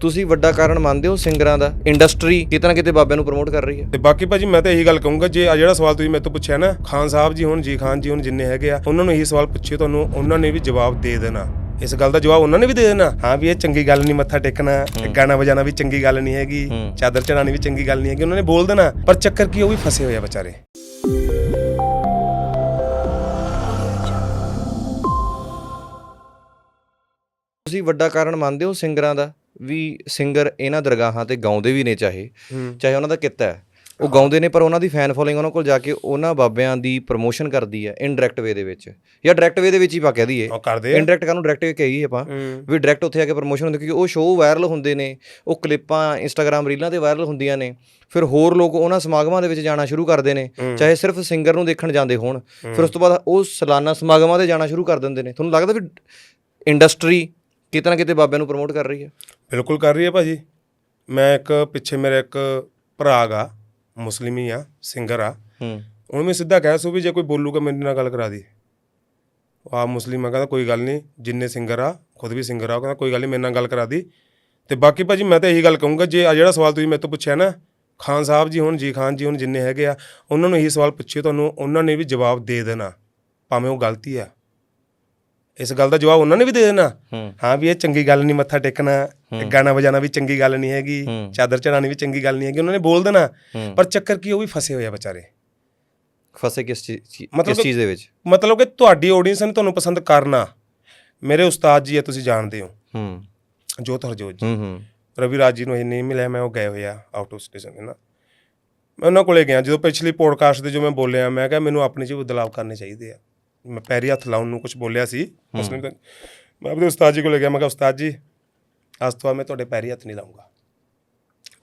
ਤੁਸੀਂ ਵੱਡਾ ਕਾਰਨ ਮੰਨਦੇ ਹੋ ਸਿੰਗਰਾਂ ਦਾ? ਇੰਡਸਟਰੀ ਕਿਤੇ ਨਾ ਕਿਤੇ ਬਾਬਿਆਂ ਨੂੰ ਪ੍ਰਮੋਟ ਕਰ ਰਹੀ ਹੈ। ਤੇ ਬਾਕੀ ਭਾਜੀ ਮੈਂ ਤਾਂ ਇਹੀ ਗੱਲ ਕਹੂੰਗਾ ਜੇ ਆ ਜਿਹੜਾ ਸਵਾਲ ਤੁਸੀਂ ਮੇਰੇ ਤੋਂ ਪੁੱਛਿਆ ਨਾ ਖਾਨ ਸਾਹਿਬ ਜੀ ਹੁਣ ਜੀ ਖਾਨ ਜੀ ਹੁਣ ਜਿੰਨੇ ਹੈਗੇ ਆ ਉਹਨਾਂ ਨੂੰ ਇਹੀ ਸਵਾਲ ਪੁੱਛੇ ਤੁਹਾਨੂੰ ਉਹਨਾਂ ਨੇ ਵੀ ਜਵਾਬ ਦੇ ਦੇਣਾ। ਇਸ ਗੱਲ ਦਾ ਜਵਾਬ ਉਹਨਾਂ ਨੇ ਵੀ ਦੇ ਦੇਣਾ। ਹਾਂ ਵੀ ਇਹ ਚੰਗੀ ਗੱਲ ਨਹੀਂ ਮੱਥਾ ਟੇਕਣਾ ਗਾਣਾ ਵਜਾਣਾ ਵੀ ਚੰਗੀ ਗੱਲ ਨਹੀਂ ਹੈਗੀ ਚਾਦਰ ਚੜਾਣੀ ਵੀ ਚੰਗੀ ਗੱਲ ਨਹੀਂ ਹੈਗੀ ਉਹਨਾਂ ਨੇ ਬੋਲ ਦੇਣਾ। ਪਰ ਚੱਕਰ ਕੀ ਉਹ ਵੀ ਫਸੇ ਹੋਏ ਆ ਵਿਚਾਰੇ। ਤੁਸੀਂ ਵੱਡਾ ਕਾਰਨ ਮੰਨਦੇ ਹੋ ਸਿੰਗਰਾਂ ਦਾ? ਵੀ ਸਿੰਗਰ ਇਹਨਾਂ ਦਰਗਾਹਾਂ ਤੇ ਗਾਉਂਦੇ ਵੀ ਨੇ ਚਾਹੇ ਚਾਹੇ ਉਹਨਾਂ ਦਾ ਕਿੱਤਾ ਹੈ। ਉਹ ਗਾਉਂਦੇ ਨੇ ਪਰ ਉਹਨਾਂ ਦੀ ਫੈਨ ਫੋਲੋਇੰਗ ਉਹਨਾਂ ਕੋਲ ਜਾ ਕੇ ਉਹਨਾਂ ਬਾਬਿਆਂ ਦੀ ਪ੍ਰੋਮੋਸ਼ਨ ਕਰਦੀ ਹੈ ਇਨਡਾਇਰੈਕਟ ਵੇ ਦੇ ਵਿੱਚ। ਜਾਂ ਡਾਇਰੈਕਟ ਵੇ ਦੇ ਵਿੱਚ ਹੀ ਪਾ ਕਹਿ ਦਈਏ ਇਨਡਾਇਰੈਕਟ ਕਾਨੂੰ ਡਾਇਰੈਕਟ ਕਹੀਏ ਆਪਾਂ? ਵੀ ਡਾਇਰੈਕਟ ਉੱਥੇ ਆ ਕੇ ਪ੍ਰੋਮੋਸ਼ਨ ਹੁੰਦੀ ਕਿਉਂਕਿ ਉਹ ਸ਼ੋਅ ਵਾਇਰਲ ਹੁੰਦੇ ਨੇ ਉਹ ਕਲਿੱਪਾਂ ਇੰਸਟਾਗ੍ਰam ਰੀਲਾਂ ਤੇ ਵਾਇਰਲ ਹੁੰਦੀਆਂ ਨੇ। ਫਿਰ ਹੋਰ ਲੋਕ ਉਹਨਾਂ ਸਮਾਗਮਾਂ ਦੇ ਵਿੱਚ ਜਾਣਾ ਸ਼ੁਰੂ ਕਰਦੇ ਨੇ ਚਾਹੇ ਸਿਰਫ ਸਿੰਗਰ ਨੂੰ ਦੇਖਣ ਜਾਂਦੇ ਹੋਣ। ਫਿਰ ਉਸ ਤੋਂ ਬਾਅਦ ਉਹ ਸਾਲਾਨਾ ਸਮਾਗਮਾਂ ਤੇ ਜਾਣਾ ਸ਼ੁਰੂ ਕਰ ਦਿੰਦੇ ਨੇ। ਤੁਹਾਨੂੰ ਲੱਗਦਾ ਵੀ ਇੰਡਸਟਰੀ ਕਿਤੇ ਨਾ ਕਿਤੇ ਬਾਬਿਆਂ ਨੂੰ ਪ੍ਰਮੋਟ ਕਰ ਰਹੀ ਹੈ? ਬਿਲਕੁਲ ਕਰ ਰਹੀ ਹੈ ਭਾਜੀ। ਮੈਂ ਇੱਕ ਪਿੱਛੇ ਮੇਰੇ ਇੱਕ ਭਰਾ ਗਾ ਮੁਸਲਿਮ ਹੀ ਆ ਸਿੰਗਰ ਆ। ਹੂੰ। ਉਹਨੂੰ ਮੈਂ ਸਿੱਧਾ ਕਹਿ ਸੂ ਵੀ ਜੇ ਕੋਈ ਬੋਲੂਗਾ ਮੇਰੇ ਨਾਲ ਗੱਲ ਕਰਾ ਦੀ। ਆ ਮੁਸਲਿਮ ਆ ਕਹਿੰਦਾ ਕੋਈ ਗੱਲ ਨਹੀਂ ਜਿੰਨੇ ਸਿੰਗਰ ਆ ਖੁਦ ਵੀ ਸਿੰਗਰ ਆ ਉਹ ਕਹਿੰਦਾ ਕੋਈ ਗੱਲ ਨਹੀਂ ਮੇਰੇ ਨਾਲ ਗੱਲ ਕਰਾ ਦੀ। ਤੇ ਬਾਕੀ ਭਾਜੀ ਮੈਂ ਤਾਂ ਇਹੀ ਗੱਲ ਕਹੂੰਗਾ ਜੇ ਆ ਜਿਹੜਾ ਸਵਾਲ ਤੁਸੀਂ ਮੇਰੇ ਤੋਂ ਪੁੱਛਿਆ ਨਾ ਖਾਨ ਸਾਹਿਬ ਜੀ ਹੁਣ ਜੀ ਖਾਨ ਜੀ ਹੁਣ ਜਿੰਨੇ ਹੈਗੇ ਆ ਉਹਨਾਂ ਨੂੰ ਇਹੀ ਸਵਾਲ ਪੁੱਛੇ ਤੁਹਾਨੂੰ ਉਹਨਾਂ ਨੇ ਵੀ ਜਵਾਬ ਦੇ ਦੇਣਾ। ਭਾਵੇਂ ਉਹ ਗਲਤੀ ਆ। ਇਸ ਗੱਲ ਦਾ ਜਵਾਬ ਉਹਨਾਂ ਨੇ ਵੀ ਦੇ ਦੇਣਾ। ਹੂੰ। ਵੀ ਇਹ ਚੰਗੀ ਗੱਲ ਨਹੀਂ ਮੱਥਾ ਟੇਕਣਾ ਗਾਣਾ ਵਜਾਣਾ ਵੀ ਚੰਗੀ ਗੱਲ ਨਹੀਂ ਹੈਗੀ ਚਾਦਰ ਚੜਾਣੀ ਵੀ ਚੰਗੀ ਗੱਲ ਨਹੀਂ ਹੈਗੀ ਉਹਨਾਂ ਨੇ ਬੋਲ ਦੇਣਾ। ਪਰ ਚੱਕਰ ਕੀ ਉਹ ਵੀ ਫਸੇ ਹੋਏ ਆ ਵਿਚਾਰੇ। ਫਸੇ ਕਿਸ ਚੀਜ਼ ਕਿਸ ਚੀਜ਼ ਦੇ ਵਿੱਚ? ਮਤਲਬ ਕਿ ਤੁਹਾਡੀ ਆਡੀਅנס ਨੇ ਤੁਹਾਨੂੰ ਪਸੰਦ ਕਰਨਾ। ਮੇਰੇ ਉਸਤਾਦ ਜੀ ਆ ਤੁਸੀਂ ਜਾਣਦੇ ਹੋ। ਹੂੰ। ਜੋਤ ਹਰਜੋਤ ਜੀ। ਹੂੰ ਰਵੀ ਰਾਜ ਜੀ ਨੂੰ ਇਹ ਨਹੀਂ ਮਿਲਿਆ ਮੈਂ ਉਹ ਗਏ ਹੋਏ ਆ ਆਊਟ ਆਫ ਸਟੇਸ਼ਨ ਹੈ ਨਾ। ਮੈਂ ਉਹਨਾਂ ਕੋਲੇ ਗਿਆ ਜਦੋਂ ਪਿਛਲੀ ਪੋਡਕਾਸਟ ਦੇ ਜੋ ਮੈਂ ਬੋਲਿਆ ਮੈਂ ਕਿਹਾ ਮੈਨੂੰ ਆਪਣੇ 'ਚ ਵੀ ਬਦਲਾਵ ਕਰਨੇ ਚਾਹੀਦੇ ਆ। ਮੈਂ ਪੈਰੀ ਹੱਥ ਲਾਉਣ ਨੂੰ ਕੁਝ ਬੋਲਿਆ ਸੀ। ਮੁਸਲਿਮ ਤੇ ਮੈਂ ਆਪਣੇ ਉਸਤਾਦ ਜੀ ਕੋਲ ਗਿਆ। ਮੈਂ ਕਿਹਾ, ਉਸਤਾਦ ਜੀ, ਅੱਜ ਤੋਂ ਬਾਅਦ ਮੈਂ ਤੁਹਾਡੇ ਪੈਰੀ ਹੱਥ ਨਹੀਂ ਲਾਉਂਗਾ।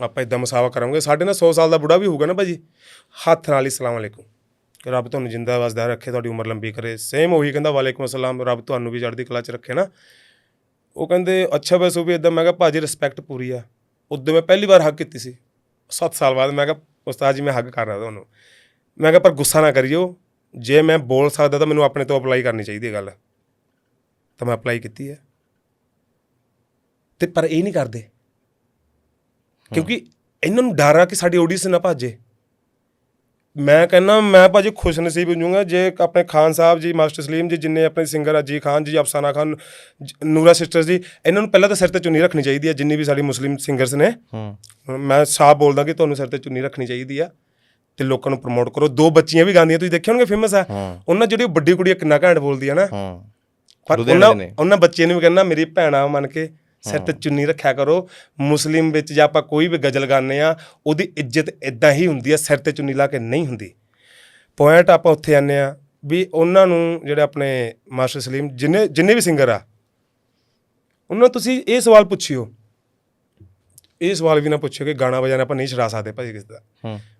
ਆਪਾਂ ਇਦਾਂ ਮਸਾਵਾ ਕਰਾਂਗੇ। ਸਾਡੇ ਨਾਲ 100 ਸਾਲ ਦਾ ਬੁੜਾ ਵੀ ਹੋਊਗਾ ਨਾ ਭਾਜੀ। ਹੱਥ ਨਾਲ ਹੀ ਸਲਾਮ ਅਲੈਕੁਮ। ਕਿ ਰੱਬ ਤੁਹਾਨੂੰ ਜਿੰਦਾ ਵਸਦਾ ਰੱਖੇ, ਤੁਹਾਡੀ ਉਮਰ ਲੰਬੀ ਕਰੇ। ਸੇਮ ਉਹੀ ਕਹਿੰਦਾ, ਵਾਲੇਕੁਮ ਅਸਲਾਮ, ਰੱਬ ਤੁਹਾਨੂੰ ਵੀ ਚੜ੍ਹਦੀ ਕਲਾ 'ਚ ਰੱਖੇ ਨਾ। ਉਹ ਕਹਿੰਦੇ, ਅੱਛਾ ਵੈਸੋ ਵੀ ਇਦਾਂ ਮੈਂ ਕਿਹਾ, ਭਾਜੀ ਰਿਸਪੈਕਟ ਪੂਰੀ ਆ। ਉਦੋਂ ਮੈਂ ਪਹਿਲੀ ਵਾਰ ਹੱਗ ਕੀਤੀ ਸੀ। 7 ਸਾਲ ਬਾਅਦ ਮੈਂ ਕਿਹਾ, ਉਸਤਾਦ ਜੀ, ਮੈਂ ਹੱਗ ਕਰ ਰਿਹਾ ਤੁਹਾਨੂੰ। ਮੈਂ ਕਿਹਾ, ਪਰ ਗੁੱਸਾ ਨਾ ਕਰਿਓ। ਜੇ ਮੈਂ ਬੋਲ ਸਕਦਾ ਤਾਂ ਮੈਨੂੰ ਆਪਣੇ ਤੋਂ ਅਪਲਾਈ ਕਰਨੀ ਚਾਹੀਦੀ ਹੈ ਗੱਲ। ਤਾਂ ਮੈਂ ਅਪਲਾਈ ਕੀਤੀ ਹੈ। ਤੇ ਪਰ ਇਹ ਨਹੀਂ ਕਰਦੇ। ਕਿਉਂਕਿ ਇਹਨਾਂ ਨੂੰ ਡਰ ਆ ਕਿ ਸਾਡੀ ਆਡੀਅנס ਨਾ ਭਾਜੇ। ਮੈਂ ਕਹਿੰਦਾ ਮੈਂ ਭਾਜੀ ਖੁਸ਼ ਨਸੀਬ ਹੋ ਜਾਊਂਗਾ ਜੇ ਆਪਣੇ ਖਾਨ ਸਾਹਿਬ ਜੀ ਮਾਸਟਰ ਸਲੀਮ ਜੀ ਜਿੰਨੇ ਆਪਣੇ ਸਿੰਗਰ ਆ ਜੀ ਖਾਨ ਜੀ ਅਫਸਾਨਾ ਖਾਨ ਨੂਰਾ ਸਿਸਟਰਸ ਜੀ ਇਹਨਾਂ ਨੂੰ ਪਹਿਲਾਂ ਤਾਂ ਸਿਰ ਤੇ ਚੁੰਨੀ ਰੱਖਣੀ ਚਾਹੀਦੀ ਹੈ ਜਿੰਨੀ ਵੀ ਸਾਡੀ ਮੁਸਲਿਮ ਸਿੰਗਰਸ ਨੇ। ਹੂੰ। ਮੈਂ ਸਾਫ਼ ਬੋਲਦਾ ਕਿ ਤੁਹਾਨੂੰ ਸਿਰ ਤੇ ਚੁੰਨੀ ਰੱਖਣੀ ਚਾਹੀਦੀ ਆ ਤੇ ਲੋਕਾਂ ਨੂੰ ਪ੍ਰਮੋਟ ਕਰੋ। ਦੋ ਬੱਚੀਆਂ ਵੀ ਗਾਉਂਦੀਆਂ ਤੁਸੀਂ ਦੇਖੇ ਹੋਣਗੇ ਫੇਮਸ ਆ। ਹਾਂ। ਉਹਨਾਂ ਜਿਹੜੀ ਵੱਡੀ ਕੁੜੀ ਕਿੰਨਾ ਘੈਂਟ ਬੋਲਦੀ ਆ ਨਾ। ਹਾਂ। ਪਰ ਉਹਨਾਂ। ਉਹਨਾਂ ਬੱਚੇ ਨੂੰ ਵੀ ਕਹਿੰਦਾ ਮੇਰੀ ਭੈਣਾ ਮੰਨ ਕੇ ਸਿਰ ਤੇ ਚੁੰਨੀ ਰੱਖਿਆ ਕਰੋ। ਮੁਸਲਿਮ ਵਿੱਚ ਜੇ ਆਪਾਂ ਕੋਈ ਵੀ ਗਜ਼ਲ ਗਾਉਂਦੇ ਆ ਉਹਦੀ ਇੱਜ਼ਤ ਇਦਾਂ ਹੀ ਹੁੰਦੀ ਆ ਸਿਰ ਤੇ ਚੁੰਨੀ ਲਾ ਕੇ ਨਹੀਂ ਹੁੰਦੀ। ਪੁਆਇੰਟ ਆਪਾਂ ਉੱਥੇ ਆਨੇ ਆ ਵੀ ਉਹਨਾਂ ਨੂੰ ਜਿਹੜੇ ਆਪਣੇ ਮਾਸਟਰ ਸਲੀਮ ਜਿੰਨੇ ਜਿੰਨੇ ਵੀ ਸਿੰਗਰ ਆ ਉਹਨਾਂ ਨੂੰ ਤੁਸੀਂ ਇਹ ਸਵਾਲ ਪੁੱਛਿਓ ਇਹ ਸਵਾਲ ਵੀ ਨਾ ਪੁੱਛਿਓ ਕਿ ਗਾਣਾ ਵਜਾਣਾ ਆਪਾਂ ਨਹੀਂ ਛਡਾ ਸਕਦੇ ਭਾਜੀ ਕਿਸ ਦਾ।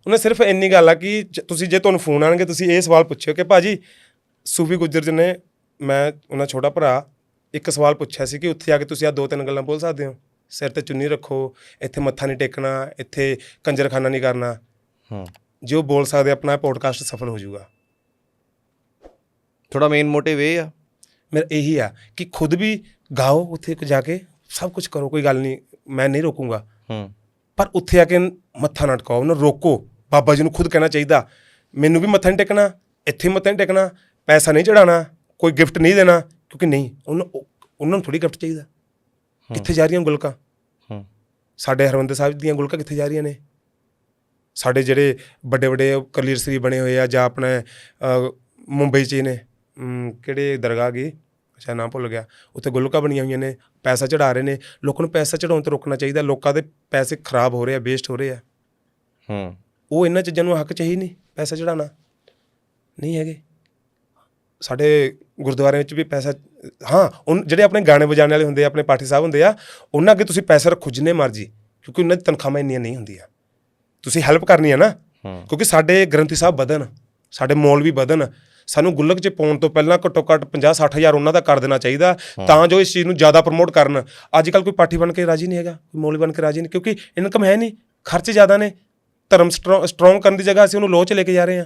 ਉਹਨੇ ਸਿਰਫ ਇੰਨੀ ਗੱਲ ਆ ਕਿ ਜ- ਤੁਸੀਂ ਜੇ ਤੁਹਾਨੂੰ ਫੋਨ ਆਣਗੇ ਤੁਸੀਂ ਇਹ ਸਵਾਲ ਪੁੱਛਿਓ ਕਿ ਭਾਜੀ ਸੂਫੀ ਗੁੱਜਰ ਜੀ ਨੇ ਮੈਂ ਉਹਨਾਂ ਛੋਟਾ ਭਰਾ ਇੱਕ ਸਵਾਲ ਪੁੱਛਿਆ ਸੀ ਕਿ ਉੱਥੇ ਆ ਕੇ ਤੁਸੀਂ ਆ ਦੋ ਤਿੰਨ ਗੱਲਾਂ ਬੋਲ ਸਕਦੇ ਹੋ? ਸਿਰ ਤੇ ਚੁੰਨੀ ਰੱਖੋ ਇੱਥੇ ਮੱਥਾ ਨਹੀਂ ਟੇਕਣਾ ਇੱਥੇ ਕੰਜਰਖਾਨਾ ਨਹੀਂ ਕਰਨਾ। ਹੂੰ। ਜੇ ਉਹ ਬੋਲ ਸਕਦੇ ਆਪਣਾ ਪੋਡਕਾਸਟ ਸਫਲ ਹੋ ਜਾਊਗਾ। ਥੋੜਾ ਮੇਨ ਮੋਟਿਵ ਇਹ ਆ? ਮੇਰਾ ਇਹੀ ਆ ਕਿ ਖੁਦ ਵੀ ਗਾਓ ਉੱਥੇ ਜਾ ਕੇ ਸਭ ਕੁਝ ਕਰੋ ਕੋਈ ਗੱਲ ਨਹੀਂ ਮੈਂ ਨਹੀਂ ਰੋਕੂੰਗਾ। ਹੂੰ। ਪਰ ਉੱਥੇ ਆ ਕੇ ਮੱਥਾ ਨਾ ਟਿਕਾਓ ਉਹਨੂੰ ਰੋਕੋ। ਬਾਬਾ ਜੀ ਨੂੰ ਖੁਦ ਕਹਿਣਾ ਚਾਹੀਦਾ ਮੈਨੂੰ ਵੀ ਮੱਥਾ ਨਹੀਂ ਟੇਕਣਾ ਇੱਥੇ ਮੱਥਾ ਨਹੀਂ ਟੇਕਣਾ ਪੈਸਾ ਨਹੀਂ ਚੜਾਉਣਾ ਕੋਈ ਗਿਫਟ ਨਹੀਂ ਦੇਣਾ। ਕਿਉਂਕਿ ਨਹੀਂ ਉਹਨਾਂ ਉਹ- ਉਹਨਾਂ ਨੂੰ ਥੋੜੀ ਗਿਫਟ ਚਾਹੀਦਾ। ਕਿੱਥੇ ਜਾ ਰਹੀਆਂ ਗੁਲਕਾਂ? ਹੂੰ। ਸਾਡੇ ਹਰਮੰਦਰ ਸਾਹਿਬ ਦੀਆਂ ਗੁਲਕਾਂ ਕਿੱਥੇ ਜਾ ਰਹੀਆਂ ਨੇ? ਸਾਡੇ ਜਿਹੜੇ ਵੱਡੇ ਵੱਡੇ ਕਲੀਰ ਸਰੀ ਬਣੇ ਹੋਏ ਆ ਜਾਂ ਆਪਣੇ ਮੁੰਬਈ 'ਚ ਨੇ। ਕਿਹੜੇ ਦਰਗਾਹ ਗਈ ਅੱਛਾ ਨਾਮ ਭੁੱਲ ਗਿਆ ਉੱਥੇ ਗੁਲਕਾਂ ਬਣੀਆਂ ਹੋਈਆਂ ਨੇ ਪੈਸਾ ਚੜਾ ਰਹੇ ਨੇ ਲੋਕਾਂ ਨੂੰ ਪੈਸਾ ਚੜਾਉਣ ਤੋਂ ਰੋਕਣਾ ਚਾਹੀਦਾ ਲੋਕਾਂ ਦੇ ਪੈਸੇ ਖਰਾਬ ਹੋ ਰਹੇ ਆ ਵੇਸਟ ਹੋ ਰਹੇ ਆ। ਹੂੰ। ਉਹ ਇਹਨਾਂ ਚੀਜ਼ਾਂ ਨੂੰ ਹੱਕ ਚਾਹੀ ਨਹੀਂ ਪੈਸਾ ਚੜਾਉਣਾ। ਨਹੀਂ ਹੈਗੇ। ਸਾਡੇ ਗੁਰਦੁਆਰਿਆਂ ਵਿੱਚ ਵੀ ਪੈਸਾ ਹਾਂ ਉਨ ਜਿਹੜੇ ਆਪਣੇ ਗਾਣੇ ਵਜਾਉਣ ਵਾਲੇ ਹੁੰਦੇ ਆ ਆਪਣੇ ਪਾਠੀ ਸਾਹਿਬ ਹੁੰਦੇ ਆ ਉਹਨਾਂ ਅੱਗੇ ਤੁਸੀਂ ਪੈਸਾ ਰੱਖੋ ਜਿੰਨੇ ਮਰਜ਼ੀ ਕਿਉਂਕਿ ਉਹਨਾਂ ਦੀ ਤਨਖਾਹਾਂ ਇੰਨੀਆਂ ਨਹੀਂ ਹੁੰਦੀਆਂ। ਤੁਸੀਂ ਹੈਲਪ ਕਰਨੀ ਹੈ ਨਾ ਕਿਉਂਕਿ ਸਾਡੇ ਗ੍ਰੰਥੀ ਸਾਹਿਬ ਵਧਣ ਸਾਡੇ ਮੌਲ ਵੀ ਵਧਣ ਸਾਨੂੰ ਗੁੱਲਕ 'ਚ ਪਾਉਣ ਤੋਂ ਪਹਿਲਾਂ ਘੱਟੋ ਘੱਟ 50 60 ਹਜ਼ਾਰ ਉਹਨਾਂ ਦਾ ਕਰ ਦੇਣਾ ਚਾਹੀਦਾ ਤਾਂ ਜੋ ਇਸ ਚੀਜ਼ ਨੂੰ ਜ਼ਿਆਦਾ ਪ੍ਰਮੋਟ ਕਰਨ। ਅੱਜ ਕੱਲ ਕੋਈ ਪਾਠੀ ਬਣ ਕੇ ਰਾਜੀ ਨਹੀਂ ਹੈਗਾ ਕੋਈ ਮੌਲਵੀ ਬਣ ਕੇ ਰਾਜੀ ਨਹੀਂ ਕਿਉਂਕਿ ਇਨਕਮ ਹੈ ਨਹੀਂ ਖਰਚ ਜ਼ਿਆਦਾ ਨੇ। ਧਰਮ ਸਟਰੋਂਗ ਕਰਨ ਦੀ ਜਗ੍ਹਾ ਅਸੀਂ ਉਹਨੂੰ ਲੋਹ 'ਚ ਲੈ ਕੇ ਜਾ ਰਹੇ ਹਾਂ।